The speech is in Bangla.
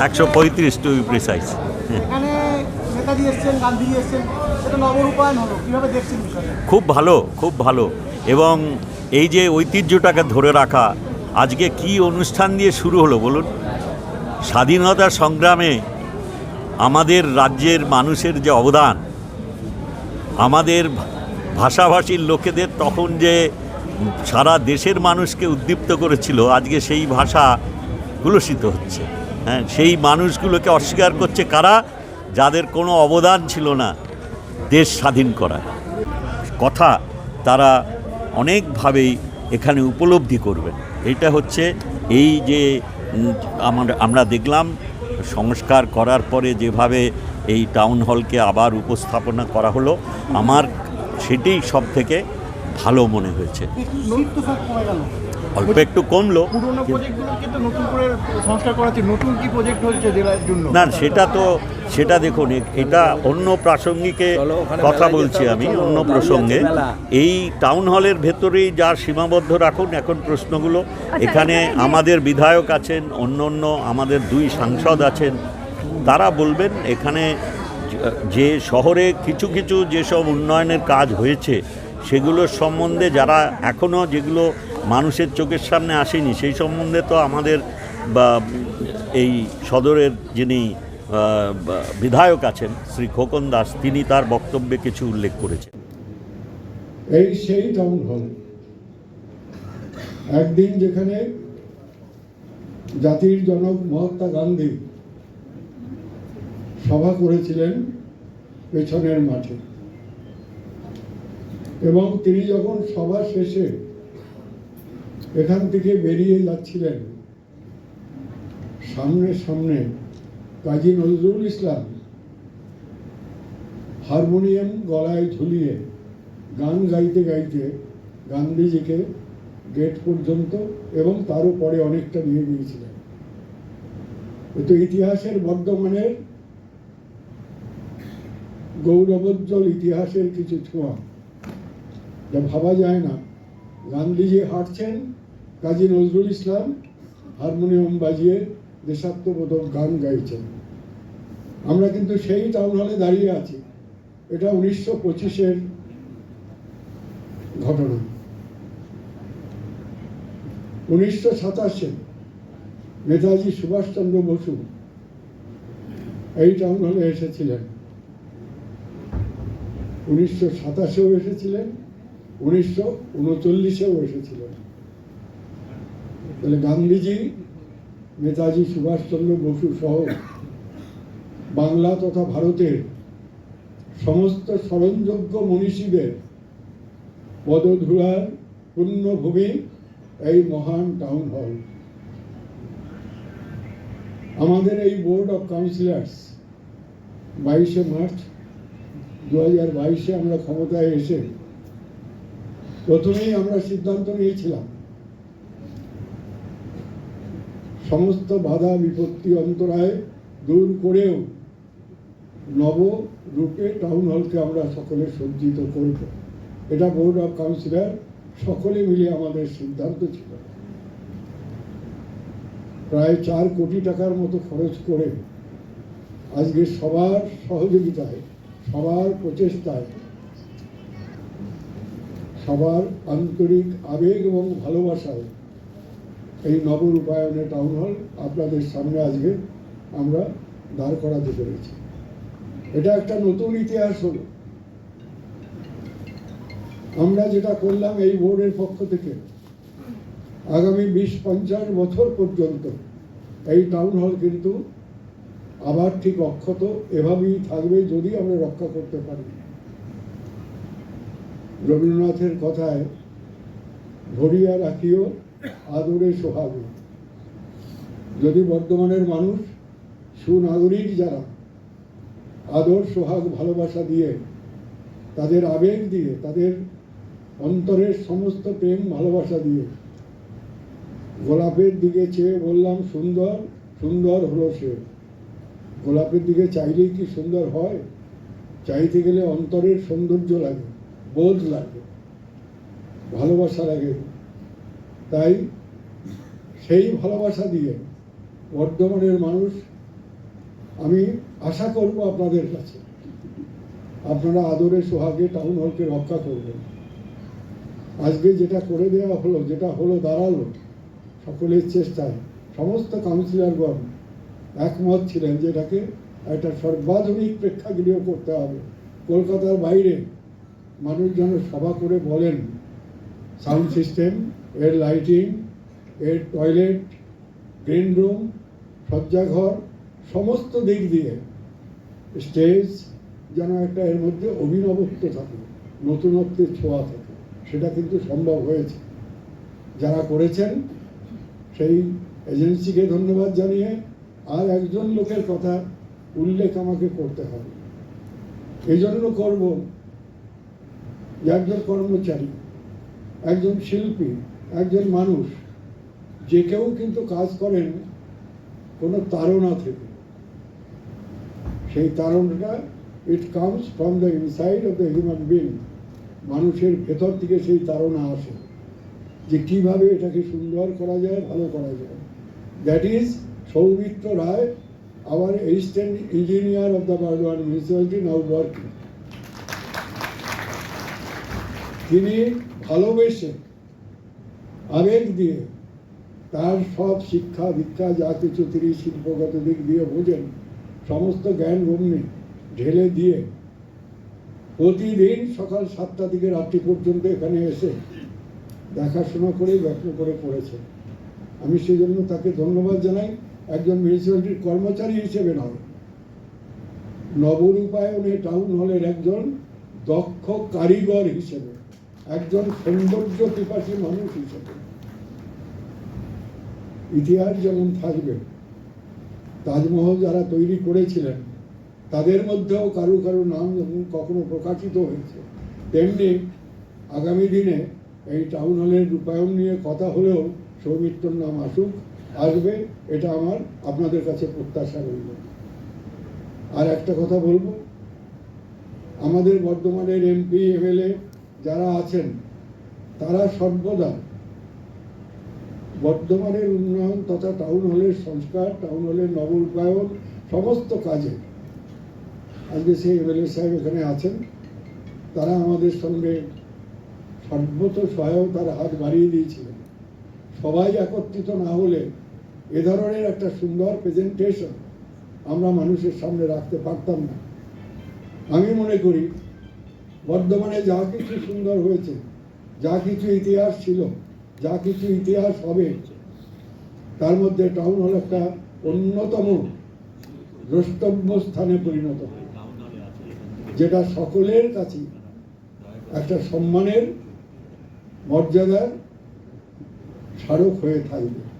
একশো পঁয়ত্রিশ টু প্রিসাইজ খুব ভালো খুব ভালো। এবং এই যে ঐতিহ্যটাকে ধরে রাখা আজকে কি অনুষ্ঠান দিয়ে শুরু হলো বলুন? স্বাধীনতা সংগ্রামে আমাদের রাজ্যের মানুষের যে অবদান আমাদের ভাষাভাষীর লোকেদের তখন যে সারা দেশের মানুষকে উদ্দীপ্ত করেছিল আজকে সেই ভাষা গুলসিত হচ্ছে। হ্যাঁ সেই মানুষগুলোকে অস্বীকার করছে কারা? যাদের কোনো অবদান ছিল না দেশ স্বাধীন করায় কথা তারা অনেকভাবেই এখানে উপলব্ধি করবেন। এটা হচ্ছে এই যে আমরা আমরা দেখলাম সংস্কার করার পরে যেভাবে এই টাউন হলকে আবার উপস্থাপনা করা হলো, আমার সেটাই সব থেকে ভালো মনে হয়েছে। অল্প একটু কমলো পুরোনো প্রজেক্টগুলো কিন্তু নতুন করে সংস্কার করা নতুন কি প্রজেক্ট হচ্ছে জেলার জন্য? না সেটা তো সেটা দেখুন এটা অন্য প্রাসঙ্গিকে কথা বলছি আমি অন্য প্রসঙ্গে। এই টাউন হলের ভেতরেই যা সীমাবদ্ধ রাখুন এখন প্রশ্নগুলো। এখানে আমাদের বিধায়ক আছেন অন্য অন্য আমাদের দুই সাংসদ আছেন তারা বলবেন এখানে যে- যে শহরে কিছু কিছু যেসব উন্নয়নের কাজ হয়েছে সেগুলোর সম্বন্ধে যারা এখনও যেগুলো মানুষের চোখের সামনে আসেনি, সেই সম্বন্ধে তো আমাদের বা এই সদরের যিনি বিধায়ক আছেন, শ্রী খোকন দাস, তিনি তার বক্তব্যে কিছু উল্লেখ করেছেন। এই সেই হল একদিন যেখানে জাতির জনক মহাত্মা গান্ধী সভা করেছিলেন পেছনের মাঠে। এবং তিনি যখন সভা শেষে এখান থেকে বেরিয়ে যাচ্ছিলেন। সামনে সামনে কাজী নজরুল ইসলাম। হারমোনিয়াম গলায় ঝুলিয়ে গান গাইতে গাইতে গান্ধীজিকে গেট পর্যন্ত এবং তারও পরে অনেকটা নিয়ে গিয়েছিলেন। তো ইতিহাসের বর্ধমানের গৌরবোজ্জ্বল ইতিহাসের কিছু ছোঁয়া। যা ভাবা যায় না। গান্ধীজি হাঁটছেন কাজী নজরুল ইসলাম হারমোনিয়াম বাজিয়ে দেশাত্মবোধক গান গাইছেন। আমরা কিন্তু সেই টাউন হলে দাঁড়িয়ে আছি। এটা উনিশশো পঁচিশের ঘটনা। উনিশশো সাতাশে নেতাজি সুভাষচন্দ্র বসু এই টাউন হলে এসেছিলেন। উনিশশো সাতাশেও এসেছিলেন, উনিশশো উনচল্লিশেও এসেছিলেন। তাহলে গান্ধীজি, নেতাজি সুভাষচন্দ্র বসু সহ বাংলা তথা ভারতের সমস্ত স্মরণযোগ্য মনীষীদের পদধূলার পূর্ণভূমি এই মহান টাউন হল আমাদের এই বোর্ড অফ কাউন্সিলার্স বাইশে মার্চ দু হাজার বাইশে আমরা ক্ষমতায় এসে প্রথমেই আমরা সিদ্ধান্ত নিয়েছিলাম সমস্ত বাধা বিপত্তি অন্তরায় দূর করেও নব রূপে টাউন হলকে আমরা সকলে সজ্জিত করব। এটা বোর্ড অফ কাউন্সিলর সকলে মিলে আমাদের সিদ্ধান্ত ছিল। প্রায় চার কোটি টাকার মতো খরচ করে আজকে সবার সহযোগিতায়, সবার প্রচেষ্টায়, সবার আন্তরিক আবেগ এবং ভালোবাসায় এই নবরূপায়ণে টাউন হল আপনাদের সামনে আজকে আমরা দাঁড় করাতে পেরেছি। এটা একটা নতুন ইতিহাস হলো। আমরা যেটা করলাম এই বোর্ডের পক্ষ থেকে, আগামী বিশ পঞ্চাশ বছর পর্যন্ত এই টাউন হল কিন্তু আবার ঠিক অক্ষত এভাবেই থাকবে যদি আমরা রক্ষা করতে পারি। রবীন্দ্রনাথের কথায় ভরিয়া রাখিও আদরে সোহাগে। যদি বর্তমানের মানুষ সুনাগরিক যারা, আদর, সোহাগ, ভালোবাসা দিয়ে, তাদের আবেগ দিয়ে, তাদের অন্তরের সমস্ত প্রেম, ভালোবাসা দিয়ে, গোলাপের দিকে চেয়ে বললাম, সুন্দর সুন্দর হলো সে। গোলাপের দিকে চাইলেই কি সুন্দর হয়? চাইতে গেলে অন্তরের সৌন্দর্য লাগে, বোধ লাগে, ভালোবাসা লাগে। তাই সেই ভালোবাসা দিয়ে বর্ধমানের মানুষ, আমি আশা করব আপনাদের কাছে, আপনারা আদরে সোহাগে টাউন হলকে রক্ষা করবেন। আজকে যেটা করে দেওয়া হলো, যেটা হলো দাঁড়াল, সকলের চেষ্টায়, সমস্ত কাউন্সিলরগণ একমত ছিলেন যে এটাকে একটা সর্বাধুনিক প্রেক্ষাগৃহ করতে হবে। কলকাতার বাইরে মানুষ যেন সভা করে বলেন সাউন্ড সিস্টেম, এর লাইটিং, এর টয়লেট, গ্রিন রুম শয্যাঘর সমস্ত দিক দিয়ে স্টেজ যেন একটা এর মধ্যে অভিনবত্ব থাকে, নতুনত্বের ছোঁয়া থাকে। সেটা কিন্তু সম্ভব হয়েছে। যারা করেছেন, সেই এজেন্সিকে ধন্যবাদ জানিয়ে আর একজন লোকের কথা উল্লেখ আমাকে করতে হবে। এই জন্য করব। একজন কর্মচারী। একজন শিল্পী, একজন মানুষ, যে কেউ কিন্তু কাজ করেন কোনো তাড়না থেকে। সেই তাড়নাটা it comes from the inside of the human being মানুষের ভেতর থেকে সেই তাড়না আসে। যে কীভাবে এটাকে সুন্দর করা যায়, ভালো করা যায়। That is Soumitra Roy our assistant engineer of the Barwan municipality now working তিনি ভালোবেসে আবেগ দিয়ে তার সব শিক্ষা, দীক্ষা, যা কিছু তিনি শিল্পগত দিক দিয়ে বোঝেন, সমস্ত জ্ঞান গম্যে ঢেলে দিয়ে প্রতিদিন সকাল সাতটা থেকে রাত্রি পর্যন্ত এখানে এসে দেখাশোনা করে যত্ন করে করেছে আমি সেই জন্য তাকে ধন্যবাদ জানাই। একজন মিউনিসিপ্যালিটির কর্মচারী হিসেবে নয় নবরূপায়নে টাউন হলের একজন দক্ষ কারিগর হিসেবে। একজন সৌন্দর্য পিপাসী মানুষ হিসেবে। ইতিহাস যেমন থাকবে, তাজমহল যারা তৈরি করেছিলেন, তাদের মধ্যেও কারও কারও নাম যেমন কখনো প্রকাশিত হয়েছে, তেমনি আগামী দিনে এই টাউন হলের রূপায়ণ নিয়ে কথা হলেও সৌমিত্রর নাম আসুক, আসবে, এটা আমার আপনাদের কাছে প্রত্যাশা রইল। আর একটা কথা বলব, আমাদের বর্ধমানের এমপি এমএলএ যারা আছেন, তারা সর্বদা বর্ধমানের উন্নয়ন তথা টাউন হলের সংস্কার, টাউন হলের নবরূপায়ণ সমস্ত কাজে। আজকে সেই এমএলএ সাহেব এখানে আছেন। তারা আমাদের সঙ্গে সর্বত সহায়তার হাত বাড়িয়ে দিয়েছিলেন। সবাই একত্রিত না হলে এ ধরনের একটা সুন্দর প্রেজেন্টেশন আমরা মানুষের সামনে রাখতে পারতাম না। আমি মনে করি বর্ধমানে যা কিছু সুন্দর হয়েছে, যা কিছু ইতিহাস ছিল, যা কিছু ইতিহাস হবে, তার মধ্যে টাউন হল একটা অন্যতম দ্রষ্টব্য স্থানে পরিণত যেটা সকলের কাছে একটা সম্মানের মর্যাদার স্মারক হয়ে থাকবে।